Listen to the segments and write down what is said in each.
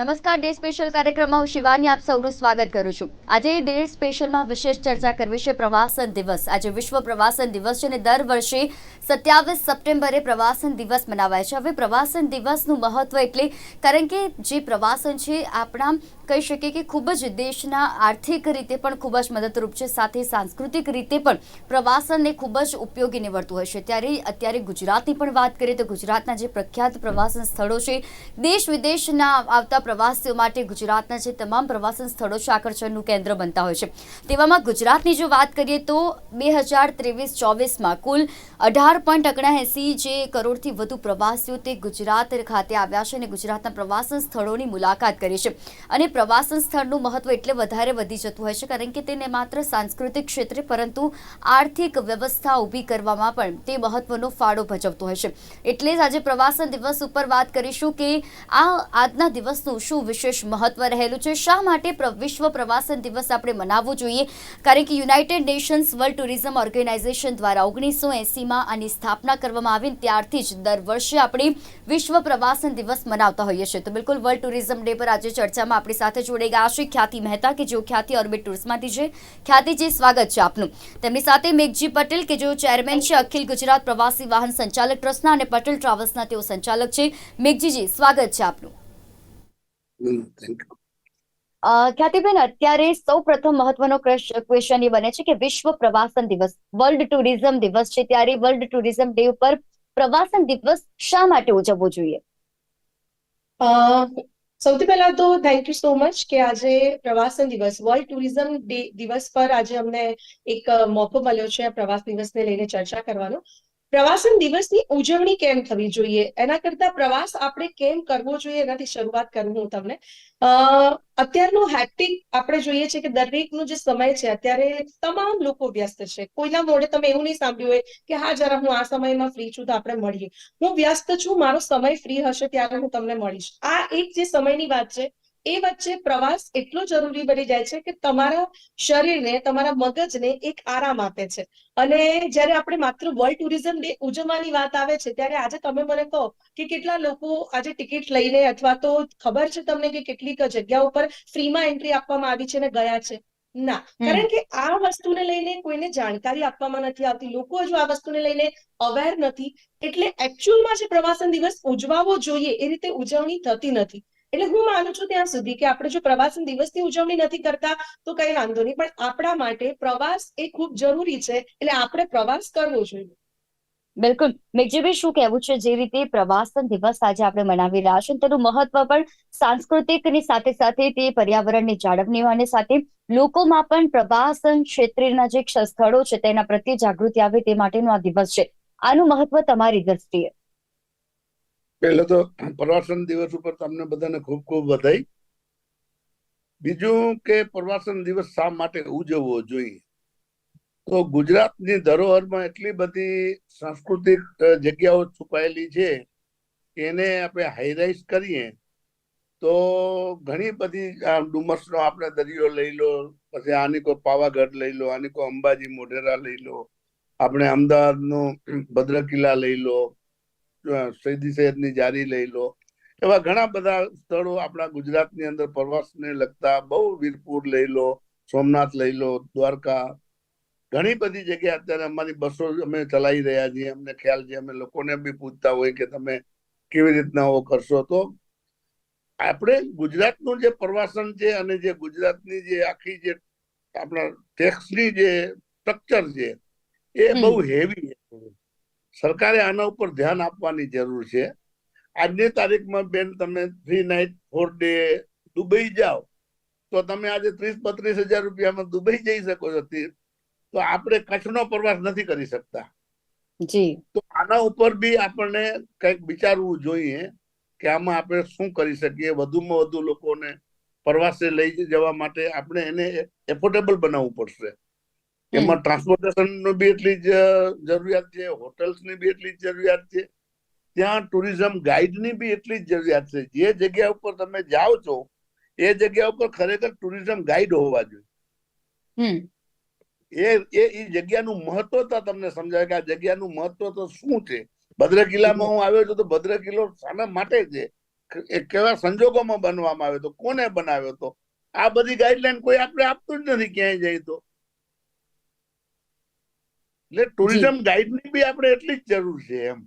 નમસ્કાર, day special કાર્યક્રમમાં હું શિવાની આપ સૌનું સ્વાગત કરું છું. આજે ડે સ્પેશિયલમાં વિશેષ ચર્ચા કરવી છે પ્રવાસન દિવસ. આજે વિશ્વ પ્રવાસન દિવસ છે અને દર વર્ષે સત્યાવીસ સપ્ટેમ્બરે પ્રવાસન દિવસ મનાવાય છે. હવે પ્રવાસન દિવસનું મહત્વ એટલે કારણ કે જે પ્રવાસન છે, આપણા કહી શકીએ કે ખૂબ જ દેશના આર્થિક રીતે પણ ખૂબ જ મદદરૂપ છે, સાથે સાંસ્કૃતિક રીતે પણ પ્રવાસનને ખૂબ જ ઉપયોગી નીવડતું હોય છે. ત્યારે અત્યારે ગુજરાતની પણ વાત કરીએ તો ગુજરાતના જે પ્રખ્યાત પ્રવાસન સ્થળો છે, દેશ વિદેશના આવતા પ્રવાસીઓ માટે ગુજરાતના જે તમામ પ્રવાસન સ્થળો છે, આકર્ષણનું કેન્દ્ર બનતા હોય છે. તેવામાં ગુજરાતની જો વાત કરીએ તો બે હજાર ત્રેવીસ ચોવીસમાં કુલ અઢાર પોઈન્ટ ઓગણએંસી જે કરોડથી વધુ પ્રવાસીઓ તે ગુજરાત ખાતે આવ્યા છે અને ગુજરાતના પ્રવાસન સ્થળોની મુલાકાત કરી છે. અને પ્રવાસન સ્થળનું મહત્વ એટલે વધારે વધી જતું હોય છે, કારણ કે તેને માત્ર સાંસ્કૃતિક ક્ષેત્રે પરંતુ આર્થિક વ્યવસ્થા ઊભી કરવામાં પણ તે મહત્વનો ફાળો ભજવતો હોય છે. એટલે જ આજે પ્રવાસન દિવસ ઉપર વાત કરીશું કે આ આજના દિવસનું શું વિશેષ મહત્વ રહેલું છે, શા માટે વિશ્વ પ્રવાસન દિવસ આપણે મનાવવો જોઈએ? કારણ કે United Nations World Tourism Organization દ્વારા ઓગણીસો એંસીમાં આની સ્થાપના કરવામાં આવી ત્યારથી જ દર વર્ષે આપણે વિશ્વ પ્રવાસન દિવસ મનાવતા હોઈએ છીએ. તો બિલકુલ વર્લ્ડ ટુરિઝમ ડે પર આજે ચર્ચામાં આપણી સાથે જોડાઈ ગયા છે ખ્યાતિ મહેતા કે જેઓ ખ્યાતિ ઓર્બિટ ટૂર્સમાંથી છે. ખ્યાતિજી સ્વાગત છે આપનું. તેમની સાથે મેઘજી પટેલ કે જેઓ ચેરમેન છે અખિલ ગુજરાત પ્રવાસી વાહન સંચાલક ટ્રસ્ટના અને પટેલ ટ્રાવેલ્સના તેઓ સંચાલક છે. મેઘજીજી સ્વાગત છે આપનું. થેન્ક યુ ખ્યાતિબેન અત્યારે સૌ પ્રથમ મહત્વનો ક્વેશ્ચન એ બને છે કે વિશ્વ પ્રવાસન દિવસ વર્લ્ડ ટુરિઝમ દિવસ છે ત્યારે વર્લ્ડ ટુરિઝમ ડે ઉપર પ્રવાસન દિવસ શા માટે ઉજવવો જોઈએ? અ, સૌથી પહેલા તો થેન્ક યુ સો મચ કે આજે પ્રવાસન દિવસ વર્લ્ડ ટુરિઝમ ડે દિવસ પર આજે અમને એક મોકો મળ્યો છે પ્રવાસ દિવસને લઈને ચર્ચા કરવાનો. પ્રવાસન દિવસની ઉજવણી કેમ થવી જોઈએ? એના કરતા પ્રવાસ આપણે કેમ કરવો જોઈએ? એનાથી શરૂઆત કરું હું તમને. અત્યારનું હેક્ટિક આપણે જોઈએ છે કે દરેકનો જે સમય છે, અત્યારે તમામ લોકો વ્યસ્ત છે. કોઈના મોઢે તમે એવું નહીં સાંભળ્યું હોય કે, હા, જરા હું આ સમયમાં ફ્રી છું તો આપણે મળીએ. હું વ્યસ્ત છું, મારો સમય ફ્રી હશે ત્યારે હું તમને મળીશ. આ એક જે સમયની વાત છે એ વચ્ચે પ્રવાસ એટલો જરૂરી બની જાય છે કે તમારા શરીરને તમારા મગજને એક આરામ આપે છે. અને જ્યારે આપણે માત્ર વર્લ્ડ ટુરિઝમ ડે ઉજવવાની વાત આવે છે ત્યારે આજે તમે મને કહો કે કેટલા લોકો આજે ટિકિટ લઈને અથવા તો ખબર છે તમને કે કેટલીક જગ્યાઓ પર ફ્રીમાં એન્ટ્રી આપવામાં આવી છે ને ગયા છે? ના. કારણ કે આ વસ્તુને લઈને કોઈને જાણકારી આપવામાં નથી આવતી. લોકો હજુ આ વસ્તુને લઈને અવેર નથી. એટલે એકચ્યુઅલમાં જે પ્રવાસન દિવસ ઉજવાવો જોઈએ એ રીતે ઉજવણી થતી નથી. એટલે હું માનું છું ત્યાં સુધી કે આપણે જો પ્રવાસન દિવસની ઉજવણી નથી કરતા, તો કઈ વાંધો નહીં. પણ આપણા માટે પ્રવાસ એ ખૂબ જરૂરી છે, એટલે આપણે પ્રવાસ કરવો જોઈએ. બિલકુલ. મેઘજીભાઈ શું કહેવું છે? જે રીતે પ્રવાસન દિવસ આજે આપણે મનાવી રહ્યા છીએ તેનું મહત્વ પણ સાંસ્કૃતિકની સાથે સાથે તે પર્યાવરણની જાળવણી સાથે લોકોમાં પણ પ્રવાસન ક્ષેત્રના જે સ્થળો છે, તેના પ્રત્યે જાગૃતિ આવે તે માટેનો આ દિવસ છે. આનું મહત્વ તમારી દ્રષ્ટિએ. પહેલો તો પ્રવાસન દિવસ ઉપર તમને બધાને ખૂબ ખૂબ વધાઈ બીજું કે પ્રવાસન દિવસ શા માટે ઉજવવો જોઈએ? તો ગુજરાતની ધરોહરમાં એટલી બધી સાંસ્કૃતિક જગ્યાઓ છુપાયેલી છે એને આપણે હાઈલાઇટ કરીએ તો ઘણી બધી ડુમસનો આપણે દરિયો લઈ લો, પછી આની કોઈ પાવાગઢ લઈ લો, આની કોઈ અંબાજી મોઢેરા લઈ લો, આપણે અમદાવાદનો ભદ્ર કિલ્લા લઈ લો સૈદી સૈયદની જારી લઈ લો. એવા ઘણા બધા સ્થળો આપણા ગુજરાતની અંદર પ્રવાસને લગતા બહુ વીરપુર લઈ લો સોમનાથ લઈ લો દ્વારકા. ઘણી બધી જગ્યાએ અત્યારે અમારી બસો અમે ચલાવી રહ્યા છીએ. અમને ખ્યાલ છે અમે લોકોને બી પૂછતા હોય કે તમે કેવી રીતના ઓ કરશો. તો આપણે ગુજરાતનું જે પ્રવાસન છે અને જે ગુજરાતની જે આખી જે આપણા ટેક્સની જે સ્ટ્રક્ચર છે એ. બહુ હેવી સરકારે આના ઉપર ધ્યાન આપવાની જરૂર છે. આજની તારીખમાં બેન તમે three night four day Dubai જાઓ તો તમે આજે ત્રીસ બત્રીસ હજાર રૂપિયામાં દુબઈ જઈ શકો છો તો આપણે કચ્છનો પ્રવાસ નથી કરી શકતા. જી. તો આના ઉપર બી આપણને કંઈક વિચારવું જોઈએ કે આમાં આપણે શું કરી શકીએ વધુમાં વધુ લોકોને પ્રવાસે લઈ જવા માટે આપણે એને એફોર્ડેબલ બનાવવું પડશે. એમાં ટ્રાન્સપોર્ટેશનનું બી એટલી જ જરૂરિયાત છે હોટલ્સની બી એટલી જ જરૂરિયાત છે. ત્યાં ટુરિઝમ ગાઈડની બી એટલી જ જરૂરિયાત છે. જે જગ્યા ઉપર તમે જાઓ છો એ જગ્યા ઉપર ખરેખર ટુરિઝમ ગાઈડ હોવા જોઈએ. એ એ એ જગ્યાનું મહત્વ તો તમને સમજાય કે આ જગ્યાનું મહત્વ તો શું છે? ભદ્ર કિલ્લામાં હું આવ્યો છું તો ભદ્ર કિલ્લો શાના માટે છે? એ કેવા સંજોગોમાં બનવામાં આવ્યો તો? કોને બનાવ્યો તો? આ બધી ગાઈડલાઈન કોઈ આપણે આપતું જ નથી ક્યાંય જાય તો. એટલે ટુરિઝમ ગાઈડની બી આપણે એટલી જ જરૂર છે એમ.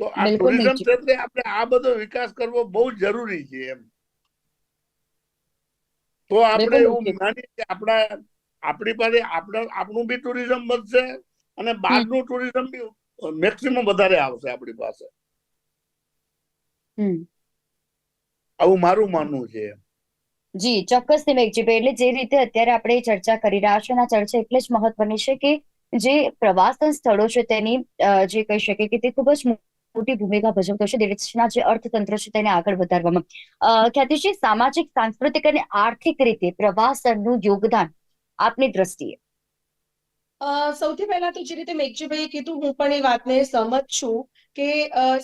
તો આ ટુરિઝમ ક્ષેત્રે આપણે આ બધો વિકાસ કરવો બહુ જરૂરી છે એમ. તો આપણે એવું. માનીએ કે આપણા આપણી પાસે આપણા આપણું બી ટુરિઝમ વધશે અને બહારનું ટુરિઝમ બી મેક્સિમમ વધારે આવશે આપણી પાસે. આવું મારું માનવું છે જી ચોક્કસથી મેઘજીભાઈ. એટલે જે રીતે અત્યારે આપણે ચર્ચા કરી રહ્યા છે અને ચર્ચા એટલે જ મહત્વની છે કે જે પ્રવાસન સ્થળો છે તેની જે કહી શકીએ કે તે ખૂબ જ મોટી ભૂમિકા ભજવતો છે. દેશના જે અર્થતંત્ર છે તેને આગળ વધારવામાં. અ, ખ્યાતિજી સામાજિક સાંસ્કૃતિક અને આર્થિક રીતે પ્રવાસનનું યોગદાન આપની દ્રષ્ટિએ. સૌથી પહેલા તો જે રીતે મેઘજીભાઈએ કીધું હું પણ એ વાતને સહમત છું. કે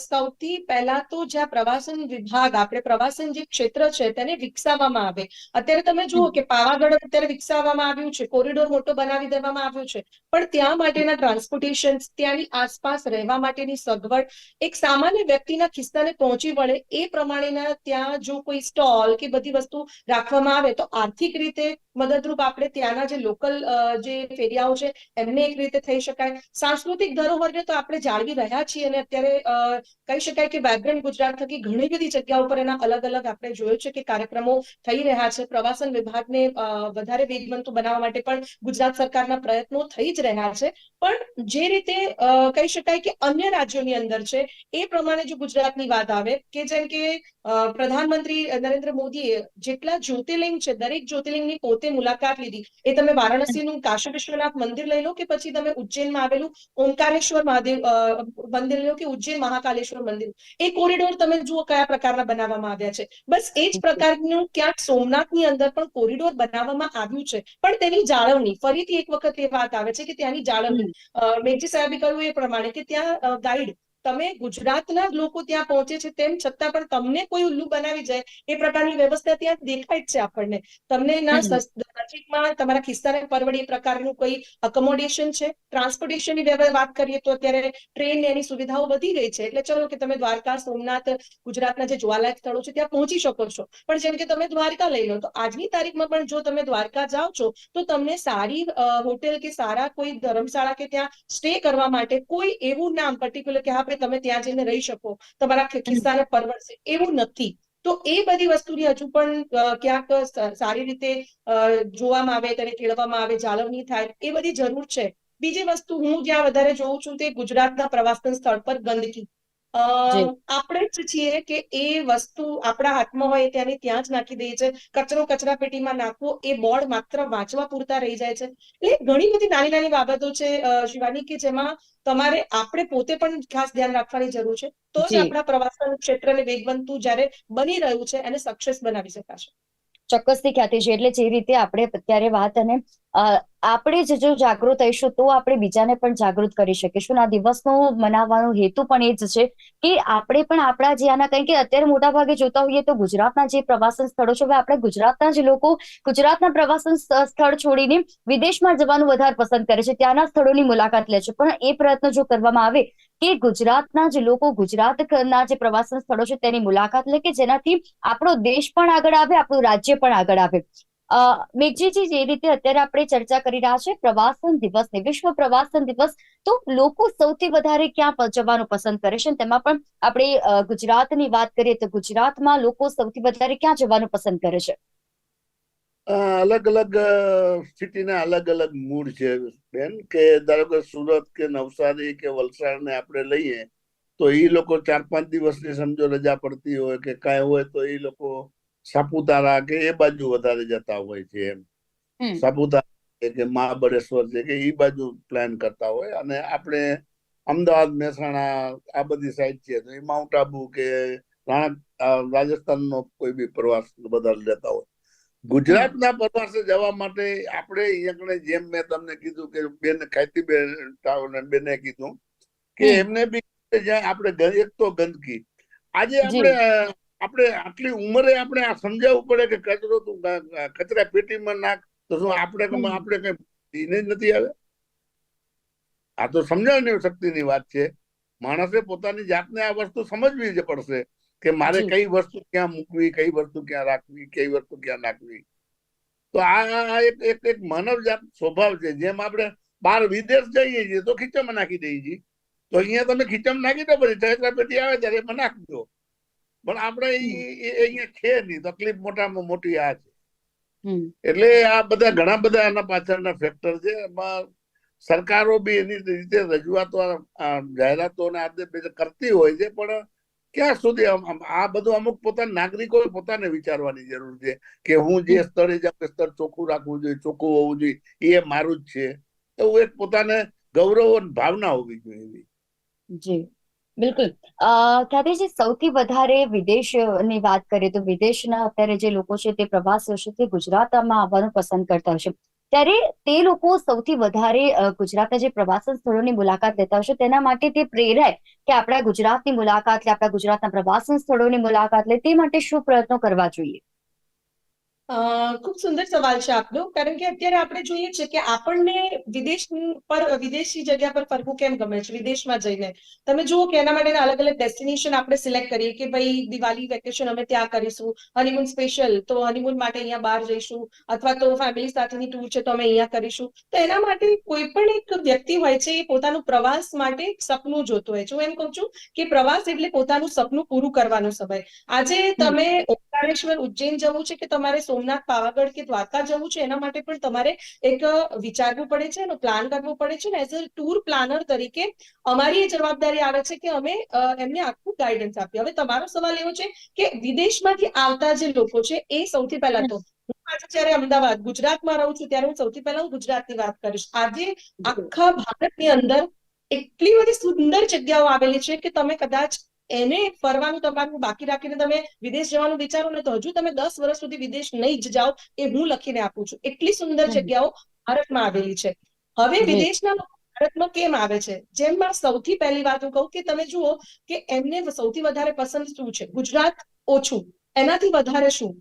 સૌથી પહેલા તો જ્યાં પ્રવાસન વિભાગ, આપણે પ્રવાસન જે ક્ષેત્ર છે તેને વિકસાવવામાં આવે. અત્યારે તમે જુઓ કે પાવાગઢ અત્યારે વિકસાવવામાં આવ્યું છે, કોરિડોર મોટો બનાવી દેવામાં આવ્યો છે. પણ ત્યાં માટેના ટ્રાન્સપોર્ટેશન, ત્યાંની આસપાસ રહેવા માટેની સગવડ, એક સામાન્ય વ્યક્તિના ખિસ્સાને પહોંચી વળે એ પ્રમાણેના ત્યાં જો કોઈ સ્ટોલ કે બધી વસ્તુ રાખવામાં આવે તો આર્થિક રીતે મદદરૂપ આપણે ત્યાંના જે લોકલ જે ફેરિયાઓ છે એમને એક રીતે થઈ શકાય. સાંસ્કૃતિક ધરોહરને તો આપણે જાળવી રહ્યા છીએ અને અત્યારે અ, કહી શકાય કે વાઇબ્રન્ટ ગુજરાત થકી ઘણી બધી જગ્યાઓ પર એના અલગ અલગ આપણે જોયું છે કે કાર્યક્રમો થઈ રહ્યા છે. પ્રવાસન વિભાગને વધારે વેગવંતુ બનાવવા માટે પણ ગુજરાત સરકારના પ્રયત્નો થઈ જ રહ્યા છે. પણ જે રીતે કહી શકાય કે અન્ય રાજ્યોની અંદર છે એ પ્રમાણે જો ગુજરાતની વાત આવે કે જેમ કે પ્રધાનમંત્રી નરેન્દ્ર મોદીએ જેટલા જ્યોતિર્લિંગ છે દરેક જ્યોતિર્લિંગની પોતે મુલાકાત લીધી. એ તમે વારાણસીનું કાશી વિશ્વનાથ મંદિર લઈ લો કે પછી તમે ઉજ્જૈનમાં આવેલું ઓમકારેશ્વર મહાદેવ મંદિર લો કે ઉજ્જૈન મહાકાલેશ્વર મંદિર. એ કોરિડોર તમે જુઓ કયા પ્રકારના બનાવવામાં આવ્યા છે. બસ એ જ પ્રકારનું ક્યાંક સોમનાથની અંદર પણ કોરિડોર બનાવવામાં આવ્યું છે. પણ તેની જાળવણી ફરીથી એક વખત એ વાત આવે છે કે ત્યાંની જાળવણી. મેઘજી સાહેબે કહ્યું એ પ્રમાણે કે ત્યાં ગાઈડ તમે ગુજરાતના લોકો ત્યાં પહોંચે છે તેમ છતાં પણ તમને કોઈ ઉલ્લુ બનાવી જાય એ પ્રકારની વ્યવસ્થા ત્યાં દેખાય જ છે આપણને. તમને ના નજીકમાં તમારા ખિસ્સાને એ પ્રકારનું કોઈ અકોમોડેશન છે? ટ્રાન્સપોર્ટેશનની વાત કરીએ તો અત્યારે ટ્રેન એની સુવિધાઓ વધી ગઈ છે. એટલે ચલો કે તમે દ્વારકા, સોમનાથ, ગુજરાતના જે જોવાલાયક સ્થળો છે ત્યાં પહોંચી શકો છો. પણ જેમ કે તમે દ્વારકા લઈ લો, તો આજની તારીખમાં પણ જો તમે દ્વારકા જાઓ છો, તો તમને સારી હોટેલ કે સારા કોઈ ધર્મશાળા કે ત્યાં સ્ટે કરવા માટે કોઈ એવું નામ પર્ટિક્યુલર કે હા ભાઈ તમે ત્યાં જઈને રહી શકો. તમારા ખિસ્સાને પરવડશે એવું નથી. તો એ બધી વસ્તુની હજુ પણ ક્યાંક સારી રીતે જોવામાં આવે, તેને કેળવવામાં આવે, જાળવણી થાય, એ બધી જરૂર છે બીજી વસ્તુ હું જ્યાં વધારે જોઉં છું તે ગુજરાતના પ્રવાસન સ્થળ પર ગંદકી. આપણે જ છીએ કે એ વસ્તુ આપણા હાથમાં હોય ત્યાંની ત્યાં જ નાખી દઈએ છે. કચરો કચરા પેટીમાં નાખવો એ બોર્ડ માત્ર વાંચવા પૂરતા રહી જાય છે. એટલે ઘણી બધી નાની નાની બાબતો છે શિવાની કે જેમાં તમારે આપણે પોતે પણ ખાસ ધ્યાન રાખવાની જરૂર છે. તો જ. આપણા પ્રવાસન ક્ષેત્રને વેગવંતુ જ્યારે બની રહ્યું છે એને સક્સેસ બનાવી શકાશે. ચોક્કસથી ખ્યાતિ છે. એટલે જે રીતે આપણે અત્યારે વાત અને આપણે જ જો જાગૃત થઈશું તો આપણે બીજાને પણ જાગૃત કરી શકીશું. આ દિવસનો મનાવવાનો હેતુ પણ એ જ છે કે આપણે પણ આપણા જે આના કંઈ કે અત્યારે મોટા ભાગે જોતા હોઈએ તો ગુજરાતના જે પ્રવાસન સ્થળો છે આપણે ગુજરાતના જ લોકો ગુજરાતના પ્રવાસન સ્થળ છોડીને વિદેશમાં જવાનું વધારે પસંદ કરે છે. ત્યાંના સ્થળોની મુલાકાત લે છે. પણ એ પ્રયત્ન જો કરવામાં આવે કે ગુજરાતના જે લોકો ગુજરાતના જે પ્રવાસન સ્થળો છે તેની મુલાકાત લે કે જેનાથી આપણો દેશ પણ આગળ આવે, આપણું રાજ્ય પણ આગળ આવે. મેઘજીજી, જે રીતે અત્યારે આપણે ચર્ચા કરી રહ્યા છે, પ્રવાસન દિવસ ને, વિશ્વ પ્રવાસન દિવસ, તો લોકો સૌથી વધારે ક્યાં જવાનું પસંદ કરે છે? તેમાં પણ આપણે ગુજરાતની વાત કરીએ તો ગુજરાતમાં લોકો સૌથી વધારે ક્યાં જવાનું પસંદ કરે છે? અલગ અલગ સિટીના અલગ અલગ મૂડ છે બેન કે ધારો કે સુરત કે નવસારી કે વલસાડ ને આપણે લઈએ તો એ લોકો ચાર પાંચ દિવસની સમજો રજા પડતી હોય કે કાંઈ હોય તો એ લોકો સાપુતારા કે એ બાજુ વધારે જતા હોય છે એમ. સાપુતારા કે મહાબળેશ્વર છે કે એ બાજુ પ્લાન કરતા હોય. અને આપણે અમદાવાદ મહેસાણા આ બધી સાઈડ છે તો એ માઉન્ટ આબુ કે રાજસ્થાનનો કોઈ બી પ્રવાસ વધારે લેતા હોય. ગુજરાતના પ્રવાસે જવા માટે આપણે અહીંયા જેમ મેં તમને કીધું કે બેન ખાતી બેન બેને કીધું કે એમને બી જ્યાં આપણે એક તો ગંદકી. આજે આપણે આપણે આટલી ઉંમરે આપણે આ સમજાવવું પડે કે કચરો તું કચરા પેટીમાં નાખ તો શું આપણે આપણે કઈ જ નથી આવે? આ તો સમજાવવાની શક્તિની વાત છે. માણસે પોતાની જાતને આ વસ્તુ સમજવી જ પડશે. કે મારે કઈ વસ્તુ ક્યાં મૂકવી કઈ વસ્તુ ક્યાં રાખવી કઈ વસ્તુ ક્યાં નાખવી? તો આ એક એક એક માનવજાત સ્વભાવ છે જેમ આપણે બહાર વિદેશ જઈએ છીએ તો ખીચામાં નાખી દઈએ છીએ. તો અહીંયા તમે ખીચામાં નાખી દો પછી કચરા પેટી આવે ત્યારે એમાં નાખજો પણ આપણે અહીંયા છે નહીં તકલીફ મોટામાં મોટી આ છે. એટલે આ બધા ઘણા બધા આના પાછળના ફેક્ટર છે. એમાં સરકારો બી એની રીતે રજૂઆતો જાહેરાતો ને આ કરતી હોય છે પણ ક્યાં સુધી આ બધું અમુક પોતાના નાગરિકો પોતાને વિચારવાની જરૂર છે કે હું જે સ્તરે જાઉં એ સ્તર ચોખ્ખું રાખવું જોઈએ, ચોખ્ખું હોવું જોઈએ, એ મારું જ છે. એવું એક પોતાને ગૌરવ અને ભાવના હોવી જોઈએ એવી. જી. બિલકુલ. ખ્યાતિજી સૌથી વધારે વિદેશની વાત કરીએ તો વિદેશના અત્યારે જે લોકો છે તે પ્રવાસીઓ છે તે ગુજરાતમાં આવવાનું પસંદ કરતા હશે ત્યારે તે લોકો સૌથી વધારે ગુજરાતના જે પ્રવાસન સ્થળોની મુલાકાત લેતા હશે તેના માટે તે પ્રેરાય કે આપણા ગુજરાતની મુલાકાત લે, આપણા ગુજરાતના પ્રવાસન સ્થળોની મુલાકાત લે, તે માટે શું પ્રયત્નો કરવા જોઈએ? ખૂબ સુંદર સવાલ છે આપનો. કારણ કે અત્યારે આપણે જોઈએ છે કે આપણને વિદેશ પર વિદેશી જગ્યા પર ફરવું કેમ ગમે છે? વિદેશમાં જઈને. તમે જુઓ કે એના માટેના અલગ અલગ ડેસ્ટિનેશન આપણે સિલેક્ટ કરીએ કે ભાઈ દિવાળી વેકેશન અમે ત્યાં કરીશું હનીમૂન સ્પેશિયલ તો હનીમૂન માટે અહીંયા બહાર જઈશું અથવા તો ફેમિલી સાથેની ટૂર છે તો અમે અહીંયા કરીશું. તો એના માટે કોઈ પણ એક વ્યક્તિ હોય છે એ પોતાનું પ્રવાસ માટે સપનું જોતો હોય છે. હું એમ કહું છું કે પ્રવાસ એટલે પોતાનું સપનું પૂરું કરવાનો સમય. આજે તમે ઓમકારેશ્વર ઉજ્જૈન જવું છે કે તમારે સોમનાથ, પાવાગઢ કે દ્વારકા જવું છે, એના માટે પણ તમારે એક વિચારવું પડે છે એનો પ્લાન કરવો પડે છે ને એઝ અ ટૂર પ્લાનર તરીકે અમારી એ જવાબદારી આવે છે કે અમે એમને આખું ગાઈડન્સ આપીએ. હવે તમારો સવાલ એવો છે કે વિદેશમાંથી આવતા જે લોકો છે એ સૌથી પહેલા તો આજે જ્યારે અમદાવાદ, ગુજરાતમાં રહું છું ત્યારે હું સૌથી પહેલા હું ગુજરાતની વાત કરીશ. આજે આખા ભારતની અંદર એટલી બધી સુંદર જગ્યાઓ આવેલી છે કે તમે કદાચ એને ફરવાનું તમારું બાકી રાખીને તમે વિદેશ જવાનું વિચારો ને તો હજુ તમે દસ વર્ષ સુધી વિદેશ નહીં જ જાઓ એ હું લખીને આપું છું. એટલી સુંદર જગ્યાઓ ભારતમાં આવેલી છે. હવે વિદેશના લોકો ભારતમાં કેમ આવે છે? જેમાં સૌથી પહેલી વાત હું કહું કે તમે જુઓ કે એમને સૌથી વધારે પસંદ શું છે? ગુજરાત ઓછું. એનાથી વધારે શું?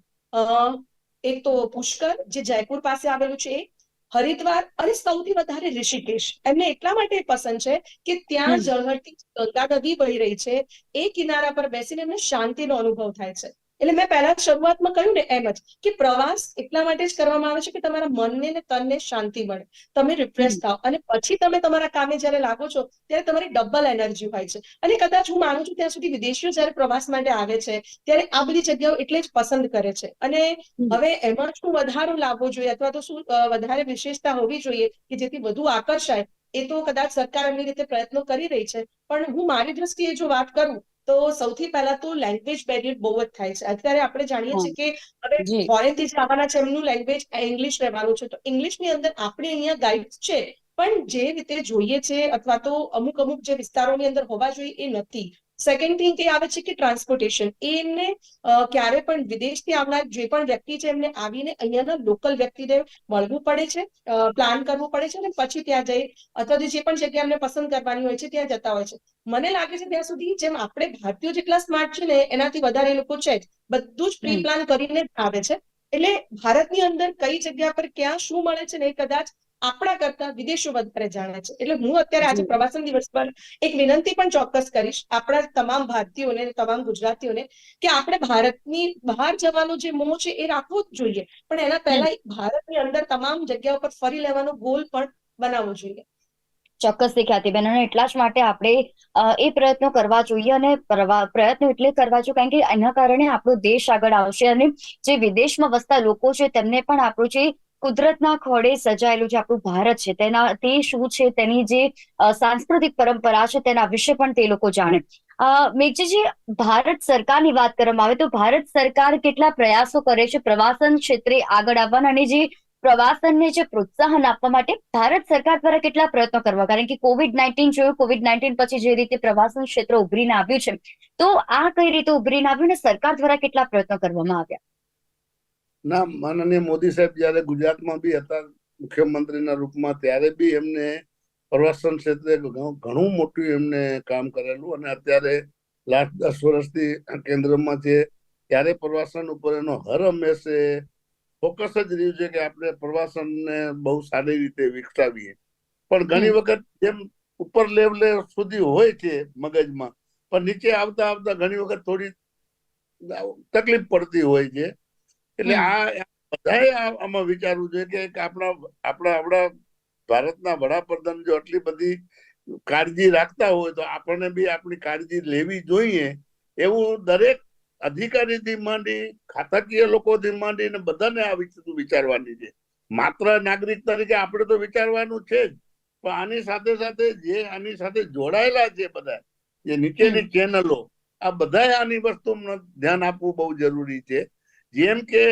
એક તો પુષ્કર જે જયપુર પાસે આવેલું છે એ. હરિદ્વાર અને સૌથી વધારે ઋષિકેશ. એમને એટલા માટે પસંદ છે કે ત્યાં જળહળતી ગંગા નદી વહી રહી છે. એ કિનારા પર બેસીને એમને શાંતિનો અનુભવ થાય છે. એટલે મેં પહેલા શરૂઆતમાં કહ્યું ને એમ જ કે પ્રવાસ એટલા માટે જ કરવામાં આવે છે કે તમારા મનને ને તનને શાંતિ મળે. તમે રિફ્રેશ થાવ અને પછી તમે તમારા કામે જ્યારે લાગો છો ત્યારે તમારી ડબલ એનર્જી હોય છે. અને કદાચ હું માનું છું ત્યાં સુધી વિદેશીઓ જ્યારે પ્રવાસ માટે આવે છે ત્યારે આ બધી જગ્યાઓ એટલે જ પસંદ કરે છે. અને હવે એમાં શું વધારો લાવવો જોઈએ અથવા તો શું વધારે વિશેષતા હોવી જોઈએ કે જેથી વધુ આકર્ષાય એ તો કદાચ સરકાર એમની રીતે પ્રયત્નો કરી રહી છે. પણ હું મારી દ્રષ્ટિએ જો વાત કરું તો સૌથી પહેલા તો લેંગ્વેજ બેરિયર બહુ જ થાય છે. અત્યારે આપણે જાણીએ છીએ કે હવે જી. ફોરેનથી જે આવવાના છે એમનું લેંગ્વેજ ઇંગ્લિશ રહેવાનું છે. તો ઇંગ્લિશની અંદર આપણે અહીંયા ગાઈડ છે પણ જે રીતે જોઈએ છે અથવા તો અમુક અમુક જે વિસ્તારોની અંદર હોવા જોઈએ એ નથી. સેકન્ડ થિંગ એ આવે છે કે ટ્રાન્સપોર્ટેશન એ એમને ક્યારે પણ વિદેશથી આવનાર જે પણ વ્યક્તિ છે એમને આવીને અહીંયાના લોકલ વ્યક્તિને મળવું પડે છે પ્લાન કરવું પડે છે અને પછી ત્યાં જઈ અથવા તો જે પણ જગ્યા એમને પસંદ કરવાની હોય છે ત્યાં જતા હોય છે. મને લાગે છે ત્યાં સુધી જેમ આપણે ભારતીયો જેટલા સ્માર્ટ છે ને એનાથી વધારે લોકો છે જ. બધું જ પ્રી પ્લાન કરીને આવે છે. એટલે ભારતની અંદર કઈ જગ્યા પર ક્યાં શું મળે છે ને એ કદાચ આપણા કરતા વિદેશો વધારે જાણે છે. એટલે હું અત્યારે આજે પ્રવાસન દિવસ પર એક વિનંતી પણ ચોક્કસ કરીશ આપણા તમામ ભારતીયોને તમામ ગુજરાતીઓને કે આપણે ભારતની બહાર જવાનો જે મોહ છે એ રાખવો જ જોઈએ. પણ એના પહેલા ભારતની અંદર તમામ જગ્યાઓ પર ફરી લેવાનો ગોલ પણ બનાવવો જોઈએ. ચોક્કસ ખ્યાતિબેન. અને એટલા જ માટે આપણે એ પ્રયત્નો કરવા જોઈએ અને પ્રયત્નો એટલે કરવા જોઈએ. કારણ કે એના કારણે આપણો દેશ આગળ આવશે અને જે વિદેશમાં વસતા લોકો છે તેમને પણ આપણું જે કુદરતના ખોળે સજાયેલું જે આપણું ભારત છે, તેના, તે શું છે, તેની જે સાંસ્કૃતિક પરંપરા છે, તેના વિશે પણ તે લોકો જાણે. મેઘજીજી, ભારત સરકારની વાત કરવામાં આવે તો ભારત સરકાર કેટલા પ્રયાસો કરે છે પ્રવાસન ક્ષેત્રે આગળ આવવાના અને જે પ્રવાસનને જે પ્રોત્સાહન આપવા માટે ભારત સરકાર દ્વારા કેટલા પ્રયત્નો કરવા? કારણ કે કોવિડ નાઇન્ટીન જોયું, કોવિડ નાઇન્ટીન પછી જે રીતે પ્રવાસન ક્ષેત્ર ઉભરીને આવ્યું છે, તો આ કઈ રીતે ઉભરીને આવ્યું અને સરકાર દ્વારા કેટલા પ્રયત્નો કરવામાં આવ્યા? ના માનનીય મોદી સાહેબ જયારે ગુજરાતમાં બી હતા મુખ્યમંત્રીના રૂપમાં ત્યારે બી એમને પ્રવાસન ક્ષેત્રે ઘણું મોટું એમને કામ કરેલું અને અત્યારે લાસ્ટ દસ વર્ષથી કેન્દ્રમાં છે ત્યારે પ્રવાસન ઉપર એનો હર હંમેશે ફોકસ જ રહ્યું છે કે આપણે પ્રવાસનને બહુ સારી રીતે વિકસાવીએ. પણ ઘણી વખત જેમ ઉપર લેવલે સુધી હોય છે મગજમાં પણ નીચે આવતા આવતા ઘણી વખત થોડી તકલીફ પડતી હોય છે. એટલે આ બધાએ આમાં વિચારવું જોઈએ કે આપણા આપણા આપણા ભારતના વડાપ્રધાન જો આટલી બધી કાળજી રાખતા હોય તો આપણને બી આપણી કાળજી લેવી જોઈએ એવું દરેક અધિકારીથી માંડી ખાતાકીય લોકોથી માંડીને બધાને આ વસ્તુ વિચારવાની છે. માત્ર નાગરિક તરીકે આપણે તો વિચારવાનું છે જ. પણ આની સાથે સાથે જે આની સાથે જોડાયેલા છે બધા જે નીચેની ચેનલો આ બધા આની વસ્તુ ધ્યાન આપવું બહુ જરૂરી છે. જેમ કે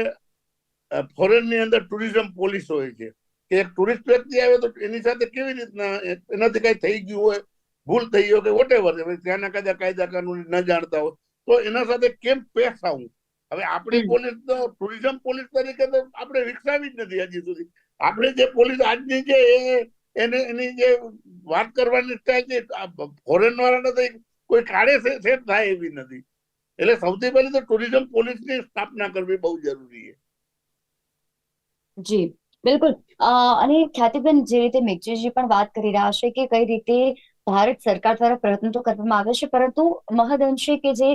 ફોરેનની અંદર ટુરિઝમ પોલીસ હોય છે કે એક ટુરિસ્ટ વ્યક્તિ આવે તો એની સાથે કેવી રીતના એનાથી કઈ થઈ ગયું હોય ભૂલ થઈ ગયો કે વોટેવર ત્યાંના કાયદા કાયદા કાનૂન ન જાણતા હોય તો એના સાથે કેમ પેશ આવું હવે આપણી પોલીસ તો ટુરિઝમ પોલીસ તરીકે તો આપણે વિકસાવી જ નથી હજી સુધી. આપણે જે પોલીસ આજની છે એ એને એની જે વાત કરવાની સ્ટાઇલ છે ફોરેન વાળાને તો કોઈ કાળે સેટ થાય એવી નથી. એટલે સૌથી પહેલી તો ટુરિઝમ પોલીસની સ્થાપના કરવી બહુ જરૂરી છે. જી, બિલકુલ. અને ખ્યાતિબેન, જે રીતે મેઘજીજી પણ વાત કરી રહ્યા છે કે કઈ રીતે ભારત સરકાર દ્વારા પ્રયત્ન તો કરવામાં આવે છે, પરંતુ મહદઅંશે કે જે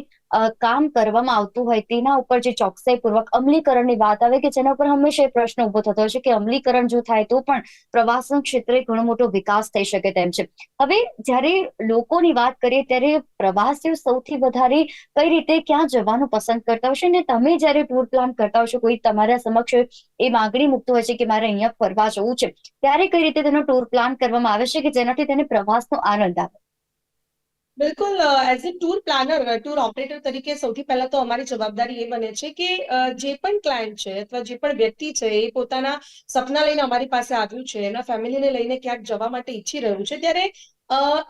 કામ કરવામાં આવતું હોય તેના ઉપર જે ચોકસાઈપૂર્વક અમલીકરણની વાત આવે કે જેના ઉપર હંમેશા પ્રશ્ન ઊભો થતો હોય છે કે અમલીકરણ જો થાય તો પણ પ્રવાસન ક્ષેત્રે ઘણો મોટો વિકાસ થઈ શકે તેમ છે. હવે જ્યારે લોકોની વાત કરીએ ત્યારે પ્રવાસીઓ સૌથી વધારે કઈ રીતે ક્યાં જવાનું પસંદ કરતા હશે ને તમે જ્યારે ટૂર પ્લાન કરતા હશો કોઈ તમારા સમક્ષ એ માંગણી મૂકતું હોય છે કે મારે અહીંયા ફરવા જવું છે, ત્યારે કઈ રીતે તેનો ટૂર પ્લાન કરવામાં આવે છે કે જેનાથી તેને પ્રવાસનો આનંદ આવે? બિલકુલ as a tour planner tour operator તરીકે સૌથી પહેલા તો અમારી જવાબદારી એ બને છે કે જે પણ ક્લાયન્ટ છે અથવા જે પણ વ્યક્તિ છે એ પોતાના સપના લઈને અમારી પાસે આવ્યું છે એના ફેમિલીને લઈને ક્યાંક જવા માટે ઈચ્છી રહ્યું છે ત્યારે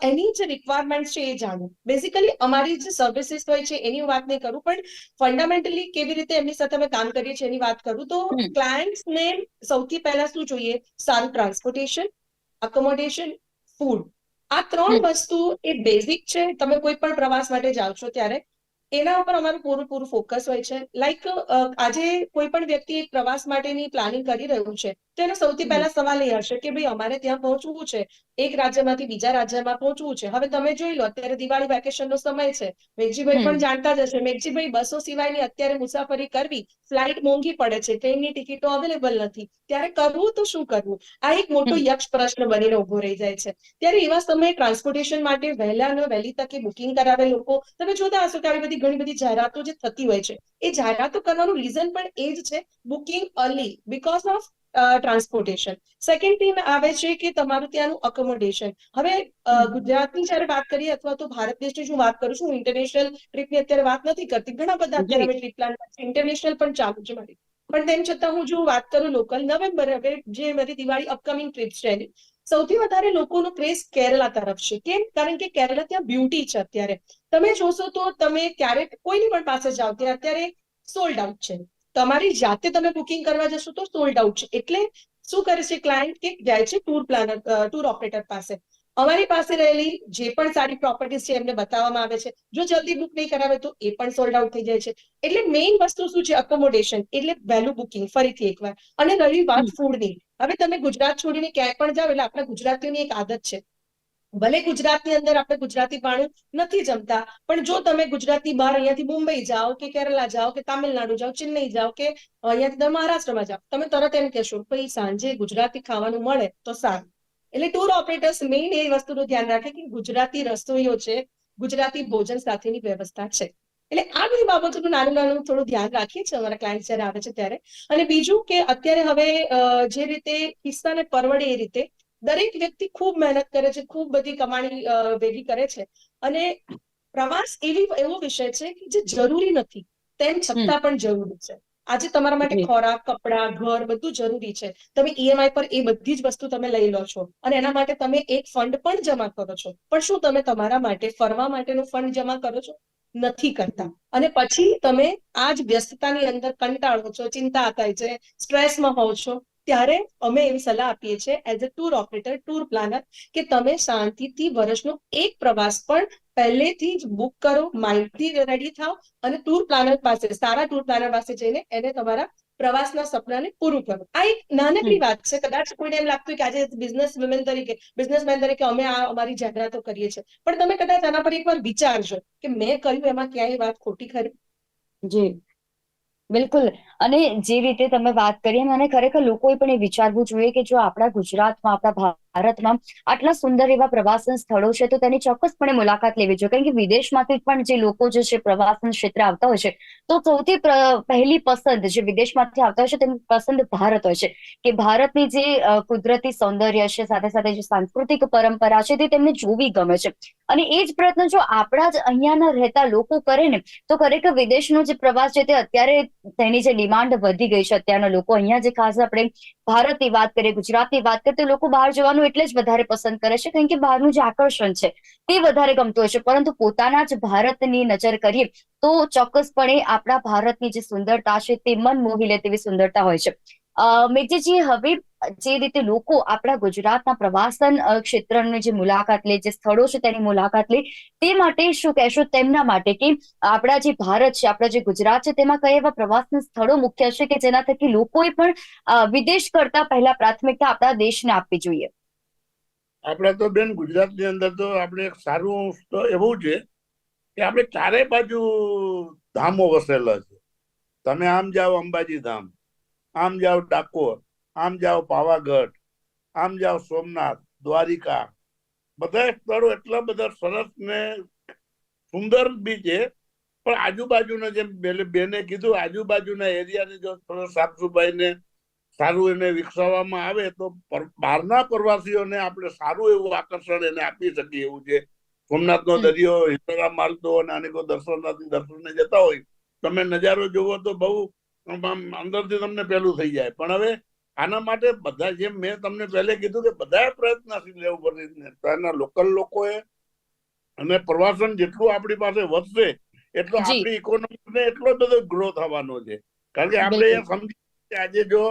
એની જે રિક્વાયરમેન્ટ છે એ જાણવું. બેઝિકલી અમારી જે સર્વિસીસ હોય છે એની વાત નહીં કરું પણ ફંડામેન્ટલી કેવી રીતે એમની સાથે અમે કામ કરીએ છીએ એની વાત કરું તો. ક્લાયન્ટ્સને સૌથી પહેલા શું જોઈએ? સારું ટ્રાન્સપોર્ટેશન અકોમોડેશન ફૂડ આ ત્રણ વસ્તુ એ બેઝિક છે. તમે કોઈ પણ પ્રવાસ માટે જાઓ છો ત્યારે એના ઉપર અમારું પૂરું પૂરું ફોકસ હોય છે. લાઈક આજે કોઈ પણ વ્યક્તિ એક પ્રવાસ માટેની પ્લાનિંગ કરી રહ્યું છે તો એનો સૌથી પહેલા સવાલ એ હશે કે ભાઈ અમારે ત્યાં પહોંચવું છે? એક રાજ્યમાંથી બીજા રાજ્યમાં પહોંચવું છે. હવે તમે જોઈ લો અત્યારે દિવાળી વેકેશનનો સમય છે. મેઘજીભાઈ પણ જાણતા જ હશે. મેઘજીભાઈ બસો સિવાયની અત્યારે મુસાફરી કરવી ફ્લાઇટ મોંઘી પડે છે. ટ્રેનની ટિકિટો અવેલેબલ નથી. ત્યારે કરવું તો શું કરવું? આ એક મોટો યક્ષ પ્રશ્ન બનીને ઊભો રહી જાય છે. ત્યારે એવા સમયે ટ્રાન્સપોર્ટેશન માટે વહેલા ને વહેલી તકે બુકિંગ કરાવે લોકો. તમે જોતા હશો કે આવી બધી ઘણી બધી જાહેરાતો જે થતી હોય છે. એ જાહેરાતો કરવાનું રીઝન પણ એ જ છે. Booking early because of transportation second thing આવે છે કે તમારું ત્યાંનું અકોમોડેશન હવે ગુજરાતની જ્યારે વાત કરીએ અથવા તો ભારત દેશની હું વાત કરું છું હું ઇન્ટરનેશનલ ટ્રીપની અત્યારે વાત નથી કરતી. ઘણા બધા અત્યારે અમે ટ્રીપ પ્લાન ઇન્ટરનેશનલ પણ ચાલુ છે મારી. પણ તેમ છતાં હું જો વાત કરું લોકલ નવેમ્બર હવે જે મારી દિવાળી અપકમિંગ ટ્રીપ છે એની. સૌથી વધારે લોકોનો ક્રેઝ કેરલા તરફ છે. કેમ? કારણ કે કેરલા ત્યાં બ્યુટી છે અત્યારે. તમે જોશો તો તમે ક્યારેક કોઈની પણ પાસે જાઓ ત્યાં અત્યારે સોલ્ડ આઉટ છે. તમારી જાતે તમે બુકિંગ કરવા જશો તો સોલ્ડ આઉટ છે. એટલે શું કરે છે ક્લાયન્ટ કે જાય છે ટૂર પ્લાનર ટૂર ઓપરેટર પાસે. અમારી પાસે રહેલી જે પણ સારી પ્રોપર્ટીઝ છે એમને બતાવવામાં આવે છે. જો જલ્દી બુક નહીં કરાવે તો એ પણ સોલ્ડ આઉટ થઈ જાય છે. એટલે મેઇન વસ્તુ શું છે? અકોમોડેશન એટલે વહેલું બુકિંગ ફરીથી એકવાર. અને રહી વાત ફૂડની હવે તમે ગુજરાત છોડીને ક્યાંય પણ જાઓ એટલે આપણા ગુજરાતીઓની એક આદત છે. ભલે ગુજરાતની અંદર આપણે ગુજરાતી પાણી નથી જમતા, પણ જો તમે ગુજરાતી બહાર અહીંયાથી મુંબઈ જાઓ કે કેરલા જાઓ કે તામિલનાડુ જાઓ, ચેન્નઈ જાઓ કે અહીંયાથી તમે મહારાષ્ટ્રમાં જાઓ, તમે તરત એમ કહેશો, ભાઈ સાંજે ગુજરાતી ખાવાનું મળે તો સારું. એટલે ટૂર ઓપરેટર્સ મેઇન એ વસ્તુનું ધ્યાન રાખે કે ગુજરાતી રસોઈઓ છે, ગુજરાતી ભોજન સાથેની વ્યવસ્થા છે. એટલે આ બધી બાબતોનું નાનું નાનું થોડું ધ્યાન રાખીએ છીએ અમારા ક્લાયન્ટ જ્યારે આવે છે ત્યારે. અને બીજું કે અત્યારે હવે જે રીતે કિસ્સાને પરવડે એ રીતે દરેક વ્યક્તિ ખૂબ મહેનત કરે છે ખૂબ બધી કમાણી ભેગી કરે છે. અને પ્રવાસ એવી એવો વિષય છે કે જે જરૂરી નથી તેમ છતાં પણ જરૂરી છે. આજે તમારા માટે ખોરાક કપડાં ઘર બધું જરૂરી છે. તમે ઈએમઆઈ પર એ બધી જ વસ્તુ તમે લઈ લો છો. અને એના માટે તમે એક ફંડ પણ જમા કરો છો. પણ શું તમે તમારા માટે ફરવા માટેનું ફંડ જમા કરો છો? નથી કરતા. અને પછી તમે આ જ વ્યસ્તતાની અંદર કંટાળો છો ચિંતા થાય છે સ્ટ્રેસમાં હોવ છો. ત્યારે અમે એવી સલાહ આપીએ છીએ as a tour operator tour planner કે તમે શાંતિથી વર્ષનો એક પ્રવાસ પણ પહેલેથી જ બુક કરો માહિતી રેડી થાવ અને ટૂર પ્લાનર પાસે સારા ટૂર પ્લાનર પાસે જઈને એને તમારા પ્રવાસના સપનાને પૂરું કરો. આ એક નાનકડી વાત છે કદાચ કોઈને એમ લાગતું કે આજે બિઝનેસ વુમેન તરીકે બિઝનેસમેન તરીકે અમે આ અમારી જાહેરાતો કરીએ છીએ. પણ તમે કદાચ આના પર એકવાર વિચારજો કે મેં કર્યું એમાં ક્યાંય વાત ખોટી ખરી? જી. બિલકુલ. અને જે રીતે તમે વાત કરી મને ખરેખર લોકોએ પણ એ વિચારવું જોઈએ કે જો આપણા ગુજરાતમાં, આપણા ભારતમાં આટલા સુંદર એવા પ્રવાસન સ્થળો છે, તો તેની ચોક્કસપણે મુલાકાત લેવી જોઈએ. કારણ કે વિદેશમાંથી પણ જે લોકો જે છે પ્રવાસન ક્ષેત્રે આવતા હોય છે, તો સૌથી પહેલી પસંદ જે વિદેશમાંથી આવતા હોય છે તેમની પસંદ ભારત હોય છે. કે ભારતની જે કુદરતી સૌંદર્ય છે, સાથે સાથે જે સાંસ્કૃતિક પરંપરા છે, તે તેમને જોવી ગમે છે. અને એ જ પ્રયત્ન જો આપણા જ અહીંયાના રહેતા લોકો કરે ને, તો ખરેખર વિદેશનો જે પ્રવાસ છે, તે અત્યારે તેની જે ડિમાન્ડ વધી ગઈ છે અત્યારના લોકો. અહીંયા જે ખાસ આપણે ભારતની વાત કરીએ, ગુજરાતની વાત કરીએ, તો લોકો બહાર જવાનું એટલે જ વધારે પસંદ કરે છે, કારણ કે બહારનું જે આકર્ષણ છે તે વધારે ગમતું હોય છે. પરંતુ પોતાના જ ભારતની નજર કરીએ તો ચોક્કસપણે આપણા ભારતની જે સુંદરતા છે તે મન મોહી લે તેવી સુંદરતા હોય છે. અ, મેઘજીજી, હવે જે રીતે લોકો આપણા ગુજરાતના પ્રવાસન ક્ષેત્રની જે મુલાકાત લે, જે સ્થળો છે તેની મુલાકાત લે, તે માટે શું કહેશો? તેમના માટે કે આપણા જે ભારત છે, આપણા જે ગુજરાત છે, તેમાં કયા એવા પ્રવાસન સ્થળો મુખ્ય છે કે જેના થકી લોકોએ પણ વિદેશ કરતા પહેલા પ્રાથમિકતા આપણા દેશને આપવી જોઈએ? આપણે તો બેન ગુજરાતની અંદર તો આપણે એક સારું એવું છે કે આપણે ચારે બાજુ ધામો વસેલા છે. તમે આમ જાઓ અંબાજી ધામ, આમ જાઓ ડાકોર આમ જાઓ પાવાગઢ આમ જાઓ સોમનાથ દ્વારિકા. બધા સ્થળો એટલા બધા સરસ ને સુંદર બી છે પણ આજુબાજુના જેમ બેને કીધું આજુબાજુના એરિયાને જો થોડો સાફ સફાઈ ને સારું એને વિકસાવવામાં આવે તો બહારના પ્રવાસીઓને આપણે સારું એવું આકર્ષણ એને આપી શકીએ એવું છે. સોમનાથનો. દરિયો હિતોરા માલતો અને અનેકો દર્શનાર્થી દર્શને જતા હોય. તમે નજારો જોવો તો બહુ અંદરથી તમને પેલું થઈ જાય. પણ હવે આના માટે બધા જેમ મેં તમને પહેલે કીધું કે બધા પ્રયત્નશીલ લેવું પડે ત્યાંના લોકલ લોકોએ અને પ્રવાસન જેટલું આપણી પાસે વધશે એટલો આપણી ઇકોનોમીને એટલો બધો ગ્રો થવાનો છે. કારણ કે આપણે એ સમજી આજે જો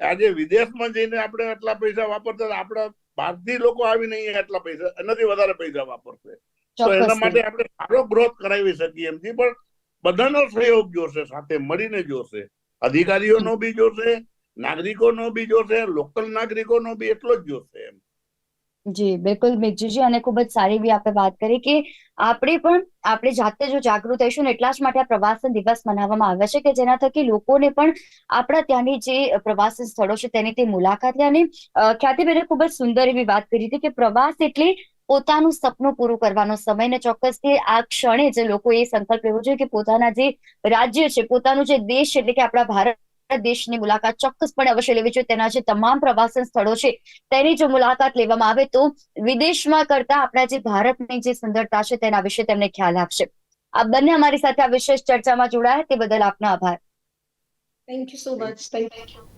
આજે વિદેશમાં જઈને આપણે આટલા પૈસા વાપરતા આપણા ભારતીય લોકો આવીને અહીંયા આટલા પૈસા એનાથી વધારે પૈસા વાપરશે. તો એના માટે આપણે સારો ગ્રોથ કરાવી શકીએ એમ. છીએ પણ બધાનો સહયોગ જોશે સાથે મળીને જોશે. અધિકારીઓનો બી જોશે નાગરિકોનો બી જોશે લોકલ નાગરિકોનો બી એટલો જ જોશે એમ. જી, બિલકુલ મેઘજીજી અને ખૂબ જ સારી બી આપણે વાત કરી કે આપણે પણ, આપણે જાતે જો જાગૃત થઈશું ને એટલા જ માટે આ પ્રવાસન દિવસ મનાવવામાં આવે છે કે જેના થકી લોકોને પણ આપણા ત્યાંની જે પ્રવાસન સ્થળો છે તેની તે મુલાકાત લે અને ખ્યાતિબેને ખૂબ જ સુંદર એવી વાત કરી હતી કે પ્રવાસ એટલે પોતાનું સપનું પૂરું કરવાનો સમય ને ચોક્કસથી આ ક્ષણે જે લોકો એ સંકલ્પ લેવો જોઈએ કે પોતાના જે રાજ્ય છે, પોતાનું જે દેશ છે એટલે કે આપણા ભારત દેશની મુલાકાત ચોક્કસપણે અવશ્ય લેવી જોઈએ. તેના જે તમામ પ્રવાસન સ્થળો છે તેની જો મુલાકાત લેવામાં આવે તો વિદેશમાં કરતા આપણા જે ભારતની જે સુંદરતા છે તેના વિશે તેમને ખ્યાલ આપશે. આ બંને અમારી સાથે આ વિશેષ ચર્ચામાં જોડાયા. તે બદલ આપનો આભાર. Thank you so much thank you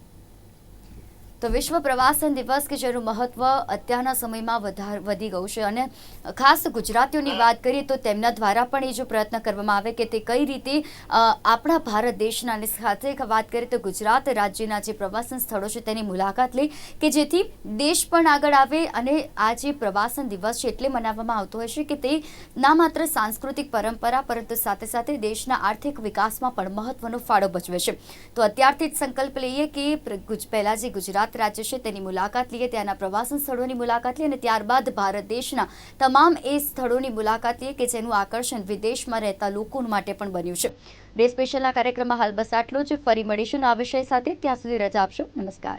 તો વિશ્વ પ્રવાસન દિવસ કે જેનું મહત્વ અત્યારના સમયમાં વધાર, વધી ગયું છે. અને ખાસ ગુજરાતીઓની વાત કરીએ તો તેમના દ્વારા પણ એ જો પ્રયત્ન કરવામાં આવે કે તે કઈ રીતે આપણા ભારત દેશના અને સાથે વાત કરીએ તો ગુજરાત રાજ્યના જે પ્રવાસન સ્થળો છે તેની મુલાકાત લે કે જેથી દેશ પણ આગળ આવે અને આ જે પ્રવાસન દિવસ છે એટલે મનાવવામાં આવતો હોય છે કે તે ના માત્ર સાંસ્કૃતિક પરંપરા પરંતુ સાથે સાથે દેશના આર્થિક વિકાસમાં પણ મહત્વનો ફાળો ભજવે છે. તો અત્યારથી જ સંકલ્પ લઈએ કે પહેલાં જે ગુજરાત રાજ્ય છે, તેની મુલાકાત લઈએ, ત્યાંના પ્રવાસન સ્થળોની મુલાકાત લઈએ અને ત્યારબાદ ભારત દેશના તમામ એ સ્થળોની મુલાકાત લઈએ કે જેનું આકર્ષણ વિદેશમાં રહેતા લોકો માટે પણ બન્યું છે. ડે સ્પેશિયલના કાર્યક્રમમાં હાલ બસ આટલું જ. ફરી મળીશું આ વિષય સાથે. ત્યાં સુધી રજા આપશો. નમસ્કાર.